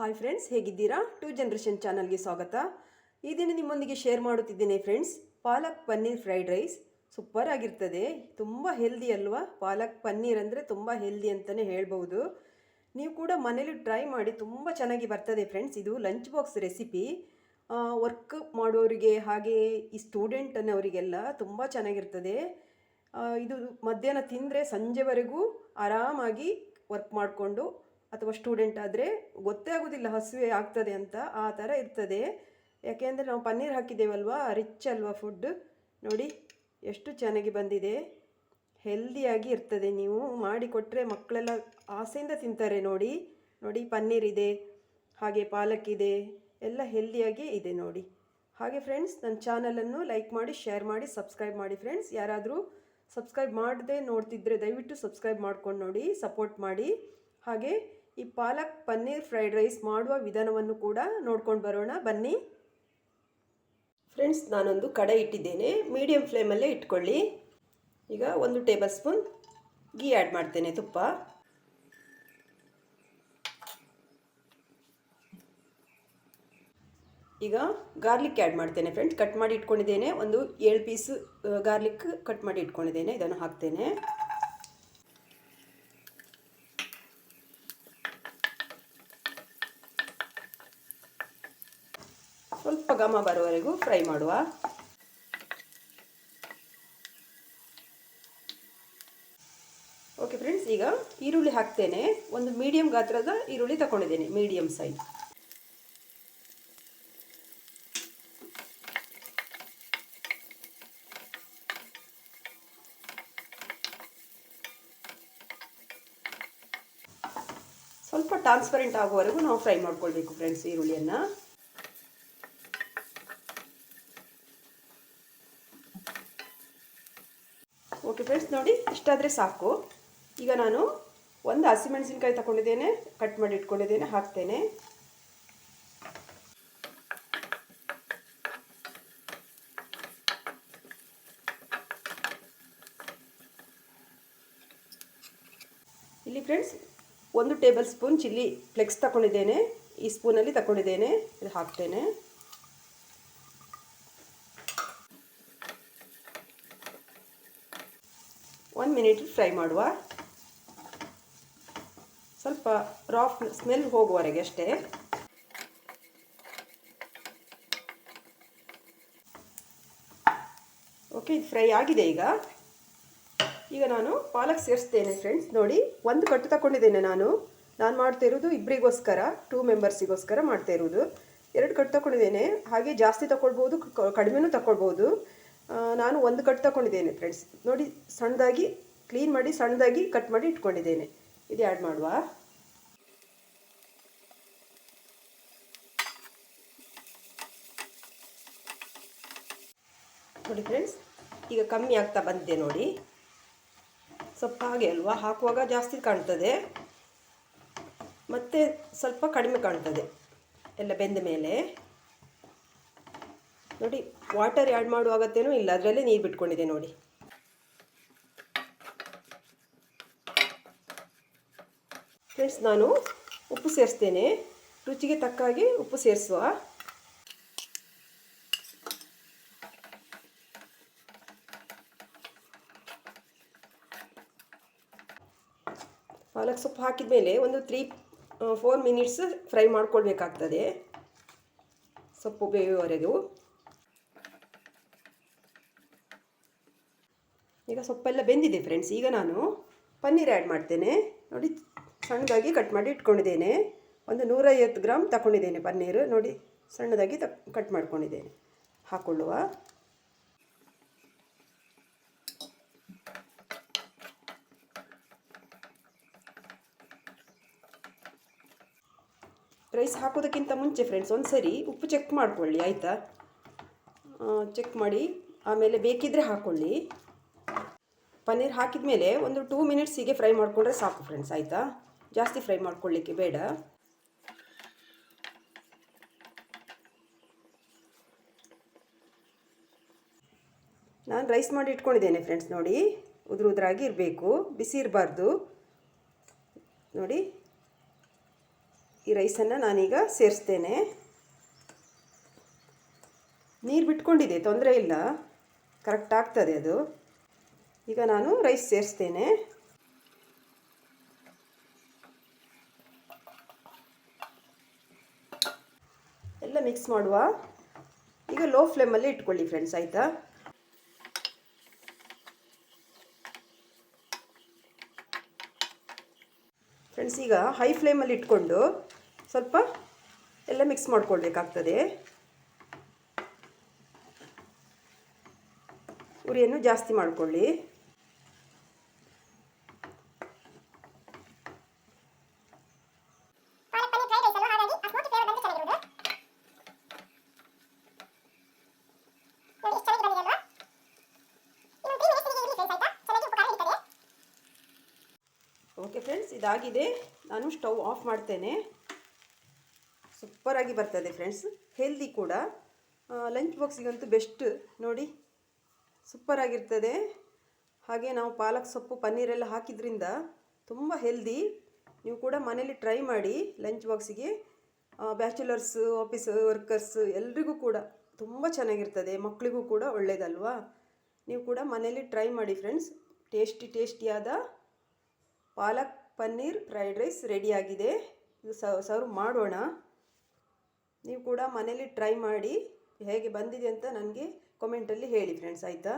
Hi friends ಹೇಗಿದ್ದೀರಾ? To generation ಚಾನಲ್ಗೆ ಸ್ವಾಗತ. ಈ ದಿನ ನಿಮ್ಮೊಂದಿಗೆ ಶೇರ್ ಮಾಡುತ್ತಿದ್ದೇನೆ friends palak paneer fried rice super ಆಗಿರ್ತದೆ. ತುಂಬ ಹೆಲ್ದಿ ಅಲ್ವಾ? ಪಾಲಕ್ ಪನ್ನೀರ್ ಅಂದರೆ ತುಂಬ ಹೆಲ್ದಿ ಅಂತಲೇ ಹೇಳ್ಬೋದು ನೀವು ಕೂಡ ಮನೇಲಿ ಟ್ರೈ ಮಾಡಿ ತುಂಬ ಚೆನ್ನಾಗಿ ಬರ್ತದೆ ಫ್ರೆಂಡ್ಸ್ ಇದು ಲಂಚ್ ಬಾಕ್ಸ್ ರೆಸಿಪಿ ವರ್ಕ್ ಮಾಡೋರಿಗೆ ಹಾಗೆ ಈ ಸ್ಟೂಡೆಂಟ್ ಅನ್ನೋರಿಗೆಲ್ಲ ತುಂಬ ಚೆನ್ನಾಗಿರ್ತದೆ. ಇದು ಮಧ್ಯಾಹ್ನ ತಿಂದರೆ ಸಂಜೆವರೆಗೂ ಆರಾಮಾಗಿ ವರ್ಕ್ ಮಾಡಿಕೊಂಡು ಅಥವಾ ಸ್ಟೂಡೆಂಟ್ ಆದರೆ ಗೊತ್ತೇ ಆಗೋದಿಲ್ಲ, ಹಸಿವೆ ಆಗ್ತದೆ ಅಂತ ಆ ಥರ ಇರ್ತದೆ. ಯಾಕೆಂದರೆ ನಾವು ಪನ್ನೀರ್ ಹಾಕಿದ್ದೇವಲ್ವಾ ರಿಚ್ ಅಲ್ವಾ ಫುಡ್ ನೋಡಿ, ಎಷ್ಟು ಚೆನ್ನಾಗಿ ಬಂದಿದೆ. ಹೆಲ್ದಿಯಾಗಿ ಇರ್ತದೆ. ನೀವು ಮಾಡಿಕೊಟ್ರೆ ಮಕ್ಕಳೆಲ್ಲ ಆಸೆಯಿಂದ ತಿಂತಾರೆ ನೋಡಿ. ನೋಡಿ, ಪನ್ನೀರ್ ಇದೆ, ಹಾಗೆ ಪಾಲಕ್ ಇದೆ, ಎಲ್ಲ ಹೆಲ್ದಿಯಾಗಿ ಇದೆ ನೋಡಿ. ಹಾಗೆ ಫ್ರೆಂಡ್ಸ್ ನನ್ನ ಚಾನಲನ್ನು ಲೈಕ್ ಮಾಡಿ ಶೇರ್ ಮಾಡಿ ಸಬ್ಸ್ಕ್ರೈಬ್ ಮಾಡಿ ಫ್ರೆಂಡ್ಸ್ ಯಾರಾದರೂ ಸಬ್ಸ್ಕ್ರೈಬ್ ಮಾಡದೆ ನೋಡ್ತಿದ್ರೆ ದಯವಿಟ್ಟು ಸಬ್ಸ್ಕ್ರೈಬ್ ಮಾಡ್ಕೊಂಡು ನೋಡಿ ಸಪೋರ್ಟ್ ಮಾಡಿ. ಹಾಗೆ ಈ ಪಾಲಕ್ ಪನ್ನೀರ್ ಫ್ರೈಡ್ ರೈಸ್ ಮಾಡುವ ವಿಧಾನವನ್ನು ಕೂಡ ನೋಡ್ಕೊಂಡು ಬರೋಣ. ಬನ್ನಿ. ಫ್ರೆಂಡ್ಸ್, ನಾನೊಂದು ಕಡೆ ಇಟ್ಟಿದ್ದೇನೆ. ಮೀಡಿಯಮ್ ಫ್ಲೇಮಲ್ಲೇ ಇಟ್ಕೊಳ್ಳಿ. ಈಗ ಒಂದು ಟೇಬಲ್ ಸ್ಪೂನ್ ಗೀ ಆ್ಯಡ್ ಮಾಡ್ತೇನೆ ತುಪ್ಪ. ಈಗ ಗಾರ್ಲಿಕ್ ಆ್ಯಡ್ ಮಾಡ್ತೇನೆ ಫ್ರೆಂಡ್ಸ್. ಕಟ್ ಮಾಡಿ ಇಟ್ಕೊಂಡಿದ್ದೇನೆ. ಒಂದು ಏಳು ಪೀಸ್ ಗಾರ್ಲಿಕ್ ಕಟ್ ಮಾಡಿ ಇಟ್ಕೊಂಡಿದ್ದೇನೆ. ಇದನ್ನು ಹಾಕ್ತೇನೆ. ಸ್ವಲ್ಪ ಘಮ ಬರುವವರೆಗೂ ಫ್ರೈ ಮಾಡುವ. ಓಕೆ ಫ್ರೆಂಡ್ಸ್ ಈಗ ಈರುಳ್ಳಿ ಹಾಕ್ತೇನೆ. ಒಂದು ಮೀಡಿಯಂ ಗಾತ್ರದ ಈರುಳ್ಳಿ ತಗೊಂಡಿದ್ದೇನೆ ಮೀಡಿಯಂ ಸೈಜ್ ಸ್ವಲ್ಪ ಟ್ರಾನ್ಸ್ಪರೆಂಟ್ ಆಗುವವರೆಗೂ ನಾವು ಫ್ರೈ ಮಾಡ್ಕೊಳ್ಬೇಕು ಫ್ರೆಂಡ್ಸ್ ಈರುಳ್ಳಿಯನ್ನು. ಓಕೆ ಫ್ರೆಂಡ್ಸ್ ನೋಡಿ, ಇಷ್ಟಾದರೆ ಸಾಕು. ಈಗ ನಾನು ಒಂದು ಹಸಿಮೆಣಸಿನ್ಕಾಯಿ ತಗೊಂಡಿದ್ದೇನೆ ಕಟ್ ಮಾಡಿ ಇಟ್ಕೊಂಡಿದ್ದೇನೆ, ಹಾಕ್ತೇನೆ. ಇಲ್ಲಿ ಫ್ರೆಂಡ್ಸ್ ಒಂದು ಟೇಬಲ್ ಸ್ಪೂನ್ ಚಿಲ್ಲಿ ಫ್ಲೆಕ್ಸ್ ತಗೊಂಡಿದ್ದೇನೆ. ಈ ಸ್ಪೂನಲ್ಲಿ ತಗೊಂಡಿದ್ದೇನೆ, ಇದು ಹಾಕ್ತೇನೆ. ಒಂದು ಮಿನಿಟ್ ಫ್ರೈ ಮಾಡುವ. ಸ್ವಲ್ಪ ರಾಫ್ ಸ್ಮೆಲ್ ಹೋಗುವವರೆಗೆ ಅಷ್ಟೇ. ಓಕೆ ಇದು ಫ್ರೈ ಆಗಿದೆ ಈಗ. ಈಗ ನಾನು ಪಾಲಕ್ ಸೇರಿಸ್ತೇನೆ ಫ್ರೆಂಡ್ಸ್ ನೋಡಿ, ಒಂದು ಕಟ್ಟು ತಗೊಂಡಿದ್ದೇನೆ ನಾನು. ನಾನು ಮಾಡ್ತಾ ಇರೋದು ಇಬ್ಬರಿಗೋಸ್ಕರ ಟೂ ಮೆಂಬರ್ಸಿಗೋಸ್ಕರ ಮಾಡ್ತಾ ಇರೋದು. ಎರಡು ಕಟ್ಟು ತಗೊಂಡಿದ್ದೇನೆ ಹಾಗೆ ಜಾಸ್ತಿ ತಗೊಳ್ಬೋದು ಕಡಿಮೆನೂ ತಗೊಳ್ಬೋದು ನಾನು ಒಂದು ಕಟ್ ತಗೊಂಡಿದ್ದೇನೆ ಫ್ರೆಂಡ್ಸ್ ನೋಡಿ, ಸಣ್ಣದಾಗಿ ಕ್ಲೀನ್ ಮಾಡಿ, ಸಣ್ಣದಾಗಿ ಕಟ್ ಮಾಡಿ ಇಟ್ಕೊಂಡಿದ್ದೇನೆ. ಇದು ಆ್ಯಡ್ ಮಾಡುವ. ನೋಡಿ ಫ್ರೆಂಡ್ಸ್ ಈಗ ಕಮ್ಮಿ ಆಗ್ತಾ ಬಂದಿದೆ ನೋಡಿ. ಸ್ವಲ್ಪ ಹಾಗೆ ಅಲ್ವಾ? ಹಾಕುವಾಗ ಜಾಸ್ತಿ ಕಾಣ್ತದೆ. ಮತ್ತು ಸ್ವಲ್ಪ ಕಡಿಮೆ ಕಾಣ್ತದೆ. ಎಲ್ಲ ಬೆಂದ ಮೇಲೆ. ನೋಡಿ ವಾಟರ್ ಆ್ಯಡ್ ಮಾಡುವ ಅಗತ್ಯನೂ ಇಲ್ಲ. ಅದರಲ್ಲೇ ನೀರು ಬಿಟ್ಕೊಂಡಿದೆ ನೋಡಿ. ಫ್ರೆಂಡ್ಸ್ ನಾನು ಉಪ್ಪು ಸೇರಿಸ್ತೇನೆ. ರುಚಿಗೆ ತಕ್ಕ ಹಾಗೆ ಉಪ್ಪು ಸೇರಿಸುವ. ಪಾಲಕ್ ಸೊಪ್ಪು ಹಾಕಿದ ಮೇಲೆ ಒಂದು ತ್ರೀ ಫೋರ್ ಮಿನಿಟ್ಸ್ ಫ್ರೈ ಮಾಡ್ಕೊಳ್ಬೇಕಾಗ್ತದೆ. ಸೊಪ್ಪು ಬೇಯುವವರೆಗೂ. ಈಗ ಸೊಪ್ಪೆಲ್ಲ ಬೆಂದಿದೆ ಫ್ರೆಂಡ್ಸ್ ಈಗ ನಾನು ಪನ್ನೀರ್ ಆ್ಯಡ್ ಮಾಡ್ತೇನೆ. ನೋಡಿ, ಸಣ್ಣದಾಗಿ ಕಟ್ ಮಾಡಿ ಇಟ್ಕೊಂಡಿದ್ದೇನೆ. ಒಂದು ನೂರೈವತ್ತು ಗ್ರಾಮ್ ತಗೊಂಡಿದ್ದೇನೆ ಪನ್ನೀರ್. ನೋಡಿ, ಸಣ್ಣದಾಗಿ ತ ಕಟ್ ಮಾಡ್ಕೊಂಡಿದ್ದೇನೆ. ಹಾಕ್ಕೊಳ್ಳುವ ರೈಸ್ ಹಾಕೋದಕ್ಕಿಂತ ಮುಂಚೆ ಫ್ರೆಂಡ್ಸ್ ಒಂದು ಸರಿ ಉಪ್ಪು ಚೆಕ್ ಮಾಡಿಕೊಳ್ಳಿ, ಆಯಿತಾ? ಚೆಕ್ ಮಾಡಿ, ಆಮೇಲೆ ಬೇಕಿದ್ದರೆ ಹಾಕ್ಕೊಳ್ಳಿ ಪನ್ನೀರ್ ಹಾಕಿದ ಮೇಲೆ ಒಂದು ಟೂ ಮಿನಿಟ್ಸಿಗೆ ಫ್ರೈ ಮಾಡಿಕೊಂಡ್ರೆ ಸಾಕು ಫ್ರೆಂಡ್ಸ್ ಆಯಿತಾ? ಜಾಸ್ತಿ ಫ್ರೈ ಮಾಡ್ಕೊಳ್ಳಿಕ್ಕೆ ಬೇಡ. ನಾನು ರೈಸ್ ಮಾಡಿ ಇಟ್ಕೊಂಡಿದ್ದೇನೆ ಫ್ರೆಂಡ್ಸ್ ನೋಡಿ. ಉದುರು ಉದುರಾಗಿ ಇರಬೇಕು. ಬಿಸಿ ಇರಬಾರ್ದು. ನೋಡಿ. ಈ ರೈಸನ್ನು ನಾನೀಗ ಸೇರಿಸ್ತೇನೆ. ನೀರು ಬಿಟ್ಕೊಂಡಿದೆ, ತೊಂದರೆ ಇಲ್ಲ. ಕರೆಕ್ಟ್ ಆಗ್ತದೆ ಅದು. ಈಗ ನಾನು ರೈಸ್ ಸೇರಿಸ್ತೇನೆ. ಎಲ್ಲ ಮಿಕ್ಸ್ ಮಾಡುವ. ಈಗ ಲೋ ಫ್ಲೇಮಲ್ಲಿ ಇಟ್ಕೊಳ್ಳಿ ಫ್ರೆಂಡ್ಸ್ ಆಯಿತಾ? ಫ್ರೆಂಡ್ಸ್ ಈಗ ಹೈ ಫ್ಲೇಮಲ್ಲಿ ಇಟ್ಕೊಂಡು ಸ್ವಲ್ಪ ಎಲ್ಲ ಮಿಕ್ಸ್ ಮಾಡ್ಕೊಳ್ಬೇಕಾಗ್ತದೆ. ಉರಿಯನ್ನು ಜಾಸ್ತಿ ಮಾಡಿಕೊಳ್ಳಿ ಪಾಲಕ್ ಪನ್ನೀರ್ ಫ್ರೈಡ್ ರೈಸ್ ಅಲ್ವಾ ಹಾಗಾಗಿ ಆ ಸ್ಮೋಕಿ ಫ್ಲೇವರ್ ಬಂದು ಚೆನ್ನಾಗಿರೋದು ನೋಡಿ ಎಷ್ಟು ಚೆನ್ನಾಗಿ ಬಂದಿದೆ ಅಲ್ವಾ ಇನ್ನೊಂದು ತ್ರೀ ಮಿನಿಟ್ಸ್ ಇರಲಿ ಫ್ರೆಂಡ್ಸ್ ಆಯ್ತಾ ಚೆನ್ನಾಗಿ ಉಪ್ಪು ಖಾರ ಹಿಡಿತದೆ ಓಕೆ ಫ್ರೆಂಡ್ಸ್ ಇದಾಗಿದೆ. ನಾನು ಸ್ಟವ್ ಆಫ್ ಮಾಡ್ತೇನೆ. ಸೂಪರಾಗಿ ಬರ್ತದೆ ಫ್ರೆಂಡ್ಸ್. ಹೆಲ್ದಿ ಕೂಡ. ಲಂಚ್ ಬಾಕ್ಸಿಗಂತೂ ಬೆಸ್ಟ್ ನೋಡಿ, ಸೂಪರಾಗಿರ್ತದೆ. ಹಾಗೆ ನಾವು ಪಾಲಕ್ ಸೊಪ್ಪು, ಪನ್ನೀರೆಲ್ಲ ಹಾಕಿದ್ರಿಂದ ತುಂಬ ಹೆಲ್ದಿ ನೀವು ಕೂಡ ಮನೇಲಿ ಟ್ರೈ ಮಾಡಿ ಲಂಚ್ ಬಾಕ್ಸಿಗೆ ಬ್ಯಾಚುಲರ್ಸ್ ಆಫೀಸ್ ವರ್ಕರ್ಸ್ ಎಲ್ರಿಗೂ ಕೂಡ ತುಂಬ ಚೆನ್ನಾಗಿರ್ತದೆ. ಮಕ್ಕಳಿಗೂ ಕೂಡ ಒಳ್ಳೆಯದಲ್ವಾ ನೀವು ಕೂಡ ಮನೇಲಿ ಟ್ರೈ ಮಾಡಿ ಫ್ರೆಂಡ್ಸ್. ಟೇಸ್ಟಿ ಟೇಸ್ಟಿಯಾದ ಪಾಲಕ್ ಪನ್ನೀರ್ ಫ್ರೈಡ್ ರೈಸ್ ರೆಡಿಯಾಗಿದೆ. ಇದು ಸರ್ವ್ ಮಾಡೋಣ. ನೀವು ಕೂಡ ಮನೇಲಿ ಟ್ರೈ ಮಾಡಿ. ಹೇಗೆ ಬಂದಿದೆ ಅಂತ ನನಗೆ ಕಮೆಂಟಲ್ಲಿ ಹೇಳಿ ಫ್ರೆಂಡ್ಸ್ ಆಯಿತಾ?